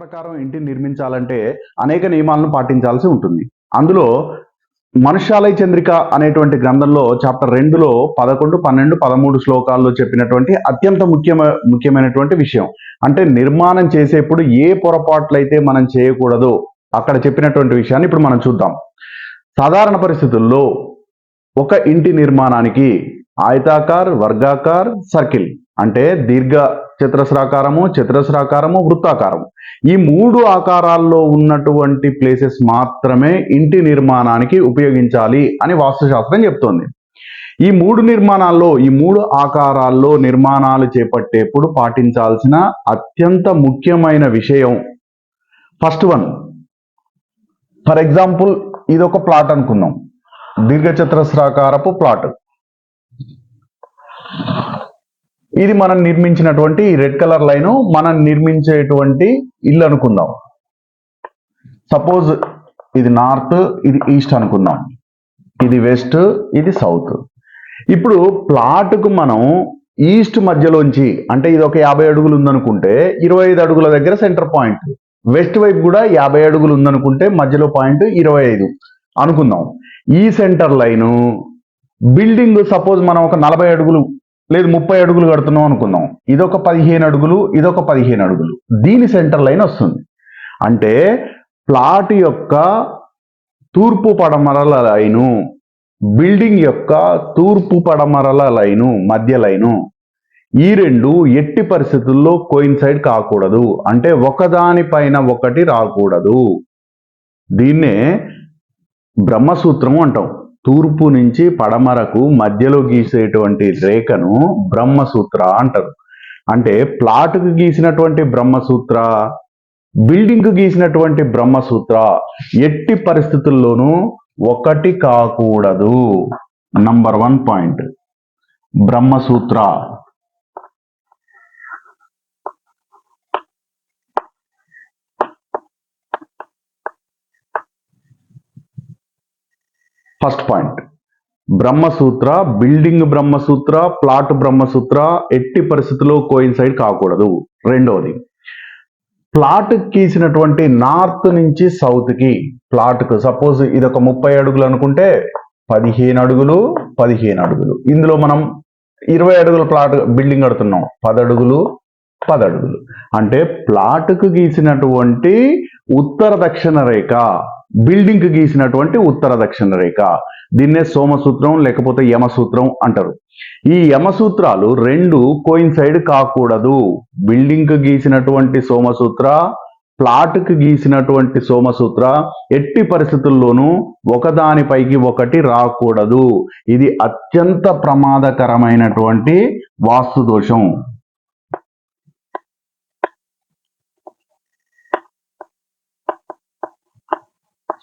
ప్రకారం ఇంటిని నిర్మించాలంటే అనేక నియమాలను పాటించాల్సి ఉంటుంది. అందులో మనుష్యాలయ చంద్రిక అనేటువంటి గ్రంథంలో చాప్టర్ రెండులో పదకొండు పన్నెండు పదమూడు శ్లోకాల్లో చెప్పినటువంటి అత్యంత ముఖ్యమ ముఖ్యమైనటువంటి విషయం. అంటే నిర్మాణం చేసేప్పుడు ఏ పొరపాట్లయితే మనం చేయకూడదో అక్కడ చెప్పినటువంటి విషయాన్ని ఇప్పుడు మనం చూద్దాం. సాధారణ పరిస్థితుల్లో ఒక ఇంటి నిర్మాణానికి ఆయతాకార్ వర్గాకార్ సర్కిల్ అంటే దీర్ఘ చతురస్రాకారము చతురస్రాకారము వృత్తాకారం ఈ మూడు ఆకారాల్లో ఉన్నటువంటి ప్లేసెస్ మాత్రమే ఇంటి నిర్మాణానికి ఉపయోగించాలి అని వాస్తుశాస్త్రం చెప్తోంది. ఈ మూడు నిర్మాణాల్లో ఈ మూడు ఆకారాల్లో నిర్మాణాలు చేపట్టేప్పుడు పాటించాల్సిన అత్యంత ముఖ్యమైన విషయం ఫస్ట్ వన్ ఫర్ ఎగ్జాంపుల్ ఇది ఒక ప్లాట్ అనుకుందాం. దీర్ఘచతురస్రాకారపు ప్లాట్ ఇది మనం నిర్మించినటువంటి రెడ్ కలర్ లైన్ మనం నిర్మించేటువంటి ఇల్లు అనుకుందాం. సపోజ్ ఇది నార్త్ ఇది ఈస్ట్ అనుకుందాం. ఇది వెస్ట్ ఇది సౌత్. ఇప్పుడు ప్లాట్కు మనం ఈస్ట్ మధ్యలోంచి అంటే ఇది ఒక యాభై అడుగులు ఉందనుకుంటే ఇరవై ఐదు అడుగుల దగ్గర సెంటర్ పాయింట్. వెస్ట్ వైపు కూడా యాభై అడుగులు ఉందనుకుంటే మధ్యలో పాయింట్ ఇరవై ఐదు అనుకుందాం. ఈ సెంటర్ లైను బిల్డింగ్ సపోజ్ మనం ఒక నలభై అడుగులు లేదు ముప్పై అడుగులు కడుతున్నాం అనుకుందాం. ఇదొక పదిహేను అడుగులు ఇదొక పదిహేను అడుగులు. దీని సెంటర్ లైన్ వస్తుంది. అంటే ప్లాట్ యొక్క తూర్పు పడమరల లైను బిల్డింగ్ యొక్క తూర్పు పడమరల లైను మధ్య లైను ఈ రెండు ఎట్టి పరిస్థితుల్లో కోయిన్సైడ్ కాకూడదు. అంటే ఒకదానిపైన ఒకటి రాకూడదు. దీన్నే బ్రహ్మసూత్రము అంటాం. తూర్పు నుంచి పడమరకు మధ్యలో గీసేటువంటి రేఖను బ్రహ్మసూత్ర అంటారు. అంటే ప్లాట్కు గీసినటువంటి బ్రహ్మసూత్ర బిల్డింగ్కు గీసినటువంటి బ్రహ్మసూత్ర ఎట్టి పరిస్థితుల్లోనూ ఒకటి కాకూడదు. నంబర్ వన్ పాయింట్ బ్రహ్మసూత్ర ఫస్ట్ పాయింట్. బ్రహ్మసూత్ర బిల్డింగ్ బ్రహ్మసూత్ర ప్లాట్ బ్రహ్మసూత్ర ఎట్టి పరిస్థితుల్లో కోయిన్సైడ్ కాకూడదు. రెండవది ప్లాట్ గీసినటువంటి నార్త్ నుంచి సౌత్కి ప్లాట్కు సపోజ్ ఇది ఒక ముప్పై అడుగులు అనుకుంటే పదిహేను అడుగులు పదిహేను అడుగులు. ఇందులో మనం ఇరవై అడుగుల ప్లాట్ బిల్డింగ్ కడుతున్నాం. పది అడుగులు పది అడుగులు. అంటే ప్లాట్కు గీసినటువంటి ఉత్తర దక్షిణ రేఖ బిల్డింగ్ గీసినటువంటి ఉత్తర దక్షిణ రేఖ. దీన్నే సోమసూత్రం లేకపోతే యమసూత్రం అంటారు. ఈ యమసూత్రాలు రెండు కోయిన్సైడ్ కాకూడదు. బిల్డింగ్ గీసినటువంటి సోమసూత్ర ప్లాట్కి గీసినటువంటి సోమసూత్ర ఎట్టి పరిస్థితుల్లోనూ ఒకదానిపైకి ఒకటి రాకూడదు. ఇది అత్యంత ప్రమాదకరమైనటువంటి వాస్తు దోషం.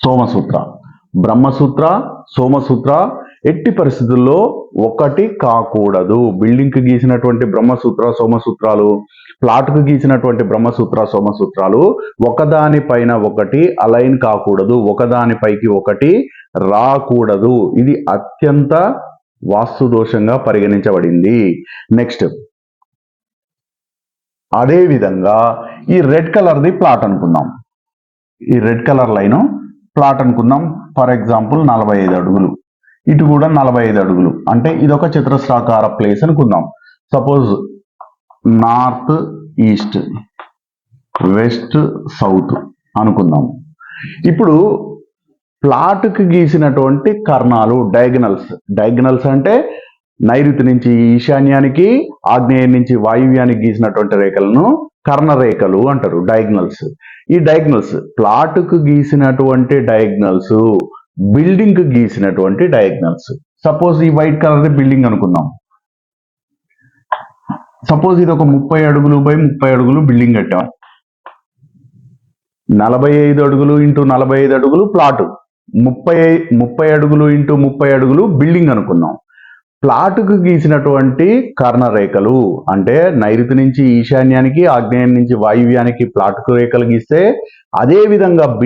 సోమసూత్ర. బ్రహ్మసూత్ర సోమసూత్ర ఎట్టి పరిస్థితుల్లో ఒకటి కాకూడదు. బిల్డింగ్కి గీసినటువంటి బ్రహ్మసూత్ర సోమసూత్రాలు ప్లాట్కు గీసినటువంటి బ్రహ్మసూత్ర సోమసూత్రాలు ఒకదానిపైన ఒకటి అలైన్ కాకూడదు. ఒకదానిపైకి ఒకటి రాకూడదు. ఇది అత్యంత వాస్తు దోషంగా పరిగణించబడింది. నెక్స్ట్. అదేవిధంగా ఈ రెడ్ కలర్ది ప్లాట్ అనుకుందాం. ఈ రెడ్ కలర్ లైను ప్లాట్ అనుకుందాం. ఫర్ ఎగ్జాంపుల్ నలభై ఐదు అడుగులు. ఇటు కూడా నలభై ఐదు అడుగులు. అంటే ఇదొక చతురస్రాకార ప్లేస్ అనుకుందాం. Suppose north east west south అనుకుందాం. ఇప్పుడు ప్లాట్కి గీసినటువంటి కర్ణాలు డయాగనల్స్. డయాగనల్స్ అంటే నైరుతి నుంచి ఈశాన్యానికి ఆగ్నేయం నుంచి వాయువ్యానికి గీసినటువంటి రేఖలను కర్ణరేఖలు అంటారు డయాగ్నల్స్ ఈ డయాగ్నల్స్ ప్లాట్కు గీసినటువంటి డయాగ్నల్స్ బిల్డింగ్కు గీసినటువంటి డయాగ్నల్స్ సపోజ్ ఈ వైట్ కలర్ బిల్డింగ్ అనుకుందాం. సపోజ్ ఇది ఒక ముప్పై అడుగులు బై ముప్పై అడుగులు బిల్డింగ్ కట్టాం. నలభై ఐదు అడుగులు ఇంటూ నలభై ఐదు అడుగులు ప్లాట్ ముప్పై ముప్పై అడుగులు ఇంటూ ముప్పై అడుగులు బిల్డింగ్ అనుకున్నాం ప్లాట్కు గీసినటువంటి కర్ణరేఖలు. అంటే నైరుతి నుంచి ఈశాన్యానికి ఆగ్నేయం నుంచి వాయువ్యానికి ప్లాట్కు రేఖలు గీస్తే అదే విధంగా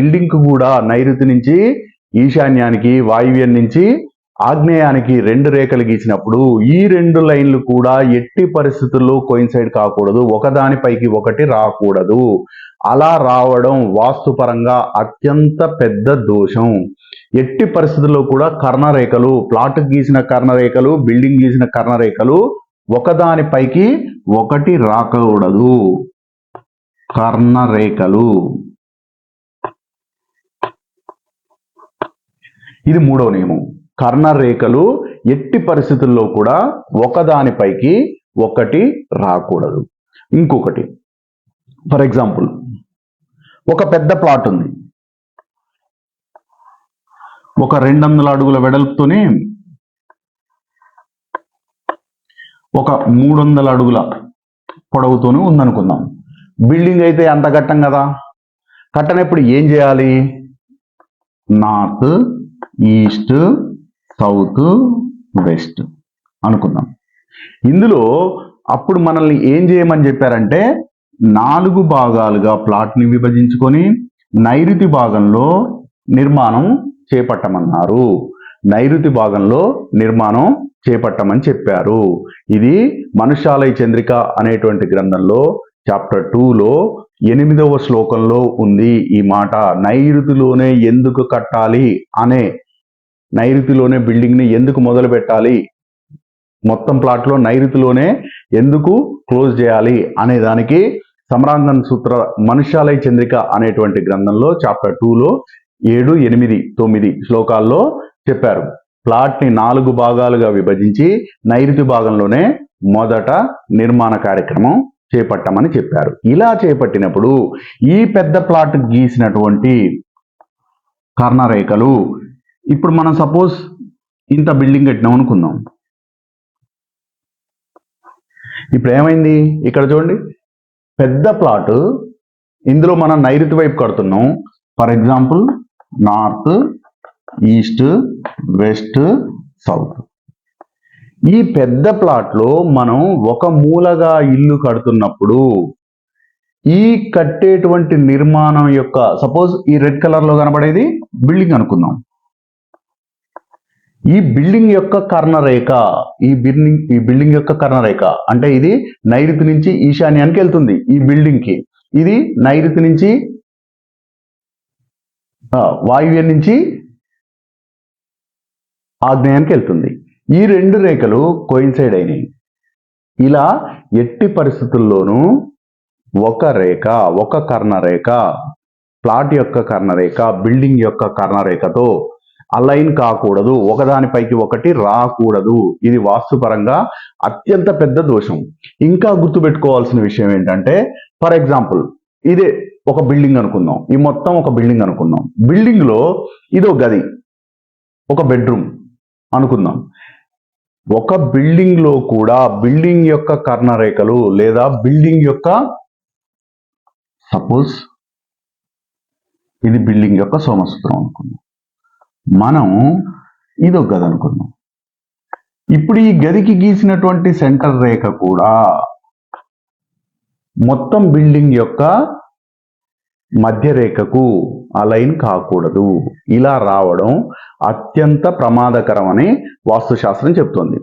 కూడా నైరుతి నుంచి ఈశాన్యానికి వాయువ్యం నుంచి ఆగ్నేయానికి రెండు రేఖలు గీసినప్పుడు ఈ రెండు లైన్లు కూడా ఎట్టి పరిస్థితుల్లో కోయిన్సైడ్ కాకూడదు. ఒకదానిపైకి ఒకటి రాకూడదు. అలా రావడం వాస్తుపరంగా అత్యంత పెద్ద దోషం. ఎట్టి పరిస్థితుల్లో కూడా కర్ణరేఖలు ప్లాట్ గీసిన కర్ణరేఖలు బిల్డింగ్ గీసిన కర్ణరేఖలు ఒకదానిపైకి ఒకటి రాకూడదు. కర్ణరేఖలు. ఇది మూడవ నియమం. కర్ణరేఖలు ఎట్టి పరిస్థితుల్లో కూడా ఒకదానిపైకి ఒకటి రాకూడదు. ఇంకొకటి. ఫర్ ఎగ్జాంపుల్ ఒక పెద్ద ప్లాట్ ఉంది. ఒక రెండు వందల అడుగుల వెడల్పుతోనే ఒక మూడు వందల అడుగుల పొడవుతోనే ఉందనుకుందాం. బిల్డింగ్ అయితే అంత కట్టం కదా? కట్టనప్పుడు ఏం చేయాలి? నార్త్ ఈస్ట్ సౌత్ వెస్ట్ అనుకుందాం. ఇందులో అప్పుడు మనల్ని ఏం చేయమని చెప్పారంటే నాలుగు భాగాలుగా ప్లాట్ని విభజించుకొని నైరుతి భాగంలో నిర్మాణం చేపట్టమన్నారు. నైరుతి భాగంలో నిర్మాణం చేపట్టమని చెప్పారు. ఇది మనుషాలయ చంద్రిక అనేటువంటి గ్రంథంలో చాప్టర్ టూలో ఎనిమిదవ శ్లోకంలో ఉంది ఈ మాట. నైరుతిలోనే ఎందుకు కట్టాలి అనే నైరుతిలోనే బిల్డింగ్ని ఎందుకు మొదలు పెట్టాలి మొత్తం ప్లాట్లో నైరుతిలోనే ఎందుకు క్లోజ్ చేయాలి అనే దానికి సమరాంగన్ సూత్ర మనుష్యాలయ చంద్రిక అనేటువంటి గ్రంథంలో చాప్టర్ టూలో ఏడు ఎనిమిది తొమ్మిది శ్లోకాల్లో చెప్పారు. ప్లాట్ని నాలుగు భాగాలుగా విభజించి నైరుతి భాగంలోనే మొదట నిర్మాణ కార్యక్రమం చేపట్టమని చెప్పారు. ఇలా చేపట్టినప్పుడు ఈ పెద్ద ప్లాట్ గీసినటువంటి కర్ణరేఖలు ఇప్పుడు మనం సపోజ్ ఇంత బిల్డింగ్ కట్టినాం అనుకుందాం. ఇప్పుడు ఏమైంది? ఇక్కడ చూడండి. పెద్ద ప్లాట్ ఇందులో మనం నైరుతి వైపు కడుతున్నాం. For example north east west south. ఈ పెద్ద ప్లాట్లో మనం ఒక మూలగా ఇల్లు కడుతున్నప్పుడు ఈ కట్టేటువంటి నిర్మాణం యొక్క సపోజ్ ఈ రెడ్ కలర్లో కనబడేది బిల్డింగ్ అనుకుందాం. ఈ బిల్డింగ్ యొక్క కర్ణరేఖ ఈ బిల్డింగ్ ఈ బిల్డింగ్ యొక్క కర్ణరేఖ అంటే ఇది నైరుతి నుంచి ఈశాన్యానికి వెళ్తుంది ఈ బిల్డింగ్కి ఇది నైరుతి నుంచి వాయువ్యం నుంచి ఆగ్నేయానికి వెళ్తుంది. ఈ రెండు రేఖలు కోయిన్సైడ్ అయినాయి. ఇలా ఎట్టి పరిస్థితుల్లోనూ ఒక రేఖ ఒక కర్ణరేఖ ప్లాట్ యొక్క కర్ణరేఖ బిల్డింగ్ యొక్క కర్ణరేఖతో అలైన్ కాకూడదు. ఒకదానిపైకి ఒకటి రాకూడదు. ఇది వాస్తుపరంగా అత్యంత పెద్ద దోషం. ఇంకా గుర్తుపెట్టుకోవాల్సిన విషయం ఏంటంటే ఫర్ ఎగ్జాంపుల్ ఇదే ఒక బిల్డింగ్ అనుకుందాం. ఈ మొత్తం ఒక బిల్డింగ్ అనుకుందాం. బిల్డింగ్లో ఇది ఇదో గది ఒక బెడ్రూమ్ అనుకుందాం. ఒక బిల్డింగ్లో కూడా బిల్డింగ్ యొక్క కర్ణరేఖలు లేదా బిల్డింగ్ యొక్క సపోజ్ ఇది బిల్డింగ్ యొక్క సోమసూత్రం అనుకుందాం. మనం ఇది ఒక గది అనుకుందాం. ఇప్పుడు ఈ గదికి గీసినటువంటి సెంటర్ రేఖ కూడా మొత్తం బిల్డింగ్ యొక్క మధ్య రేఖకు అలైన్ కాకూడదు. ఇలా రావడం అత్యంత ప్రమాదకరమని వాస్తుశాస్త్రం చెప్తోంది.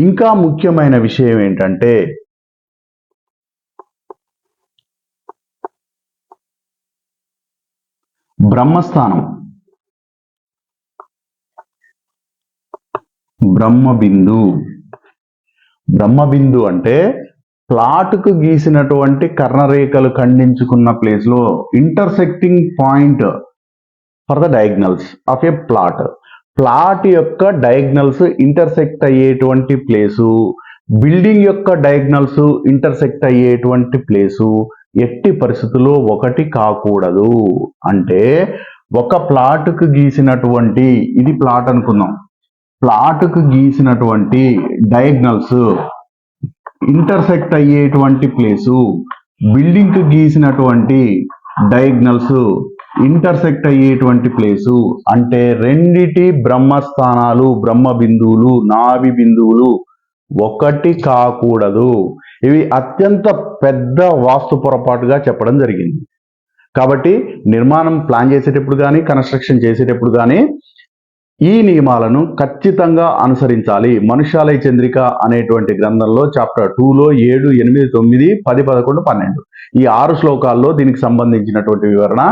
ఇంకా ముఖ్యమైన విషయం ఏంటంటే బ్రహ్మస్థానం. బ్రహ్మబిందు. బ్రహ్మబిందు అంటే ప్లాట్కు గీసినటువంటి కర్ణరేఖలు ఖండించుకున్న ప్లేస్లో intersecting point for the diagonals of a plot plot యొక్క డయాగ్నల్స్ ఇంటర్సెక్ట్ అయ్యేటువంటి ప్లేసు బిల్డింగ్ యొక్క డయాగ్నల్స్ ఇంటర్సెక్ట్ అయ్యేటువంటి ప్లేసు ఎట్టి పరిస్థితుల్లో ఒకటి కాకూడదు. అంటే ఒక ప్లాట్కు గీసినటువంటి ఇది ప్లాట్ అనుకుందాం. ప్లాట్కు గీసినటువంటి డయాగ్నల్స్ ఇంటర్సెక్ట్ అయ్యేటువంటి ప్లేసు బిల్డింగ్కి గీసినటువంటి డయాగ్నల్స్ ఇంటర్సెక్ట్ అయ్యేటువంటి ప్లేసు అంటే రెండిటి బ్రహ్మస్థానాలు బ్రహ్మ బిందువులు నాభి బిందువులు ఒకటి కాకూడదు. ఇవి అత్యంత పెద్ద వాస్తు పొరపాటుగా చెప్పడం జరిగింది. కాబట్టి నిర్మాణం ప్లాన్ చేసేటప్పుడు కానీ కన్స్ట్రక్షన్ చేసేటప్పుడు కానీ ఈ నియమాలను ఖచ్చితంగా అనుసరించాలి. మనుష్యాలయ చంద్రిక అనేటువంటి గ్రంథంలో చాప్టర్ టూలో ఏడు ఎనిమిది తొమ్మిది పది పదకొండు పన్నెండు ఈ ఆరు శ్లోకాల్లో దీనికి సంబంధించినటువంటి వివరణ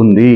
ఉంది.